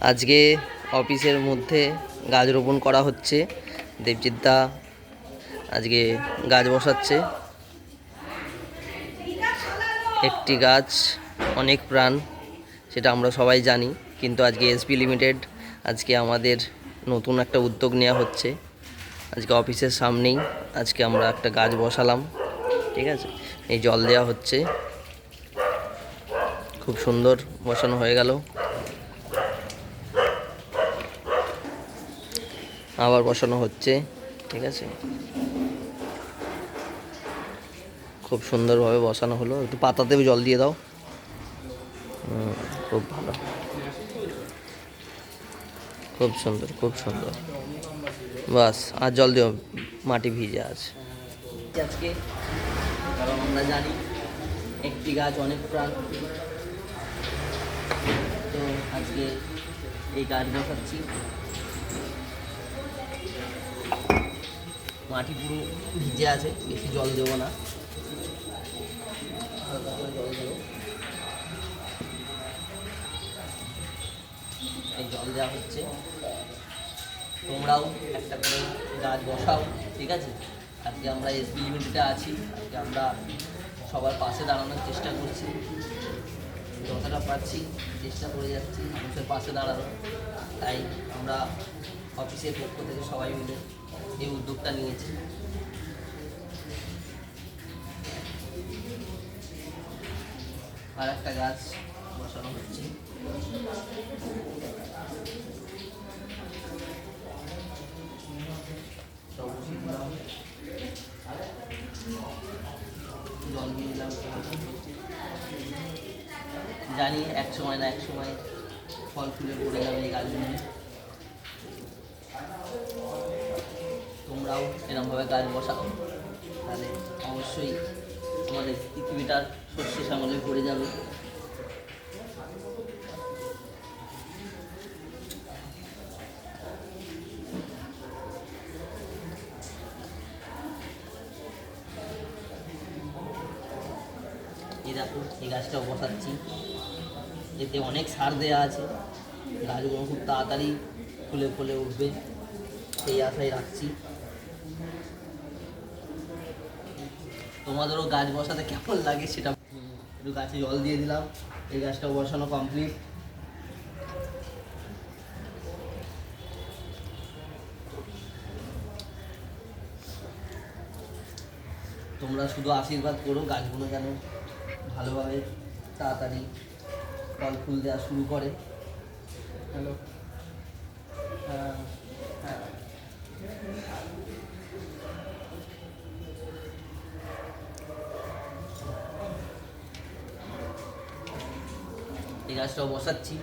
আজকে অফিসের মধ্যে গাছ রোপণ করা হচ্ছে। দেবজিৎ দা আজকে গাছ বসাচ্ছে। একটি গাছ অনেক প্রাণ, সেটা আমরা সবাই জানি, কিন্তু আজকে এসপি লিমিটেড আজকে আমাদের নতুন একটা উদ্যোগ নেওয়া হচ্ছে। আজকে অফিসের সামনেই আজকে আমরা একটা গাছ বসালাম, ঠিক আছে? এই জল দেওয়া হচ্ছে। খুব সুন্দর বসানো হয়ে গেল। আবার বসানো হচ্ছে, ঠিক আছে? খুব সুন্দরভাবে বসানো হলো। একটু পাতাতেও জল দিয়ে দাও। খুব ভালো। খুব সুন্দর খুব সুন্দর। বাস, আর জল দিও, মাটি ভিজে আছে। আজকে কারণ আমরা জানি, একটি গাছ অনেক প্রাণ। তো আজকে এই গাছ বসাচ্ছি। মাটি পুরো ভিজে আছে, বেশি জল দেবো না। করে জল দেবো এই জল দেওয়া হচ্ছে। তোমরাও একটা করে গাছ বসাও, ঠিক আছে? আজকে আমরা এসবি লিমিটেডে আছি, আজকে আমরা সবার পাশে দাঁড়ানোর চেষ্টা করছি। যতটা পারছি চেষ্টা করে যাচ্ছি, মানুষের পাশে দাঁড়ানো তাই আমরা অফিসের পক্ষ থেকে সবাই মিলে এই উদ্যোগটা নিয়েছি। আর একটা গাছ বসানো হচ্ছে। জানি এক সময় না এক সময় ফল ফুলে পড়ে যাবে এই গাছগুলো তোমরাও এরমভাবে গাছ বসাও, তাহলে অবশ্যই আমাদের পৃথিবীটা শস্যে শ্যামলে ভরে যাবে। এই এই গাছটাও বসাচ্ছি। এতে অনেক সার দেওয়া আছে। গাছগুলো খুব তাড়াতাড়ি ফুলে ফুলে উঠবে, সেই আশায় রাখছি। তোমাদেরও গাছ বসাতে কেমন লাগে সেটা একটু গাছে জল দিয়ে দিলাম। এই গাছটাও বসানো কমপ্লিট তোমরা শুধু আশীর্বাদ করো গাছগুলো যেন ভালোভাবে তাড়াতাড়ি ফল ফুল দেওয়া শুরু করে। হ্যালো হ্যাঁ হ্যাঁ। এই গাছটাও বসাচ্ছি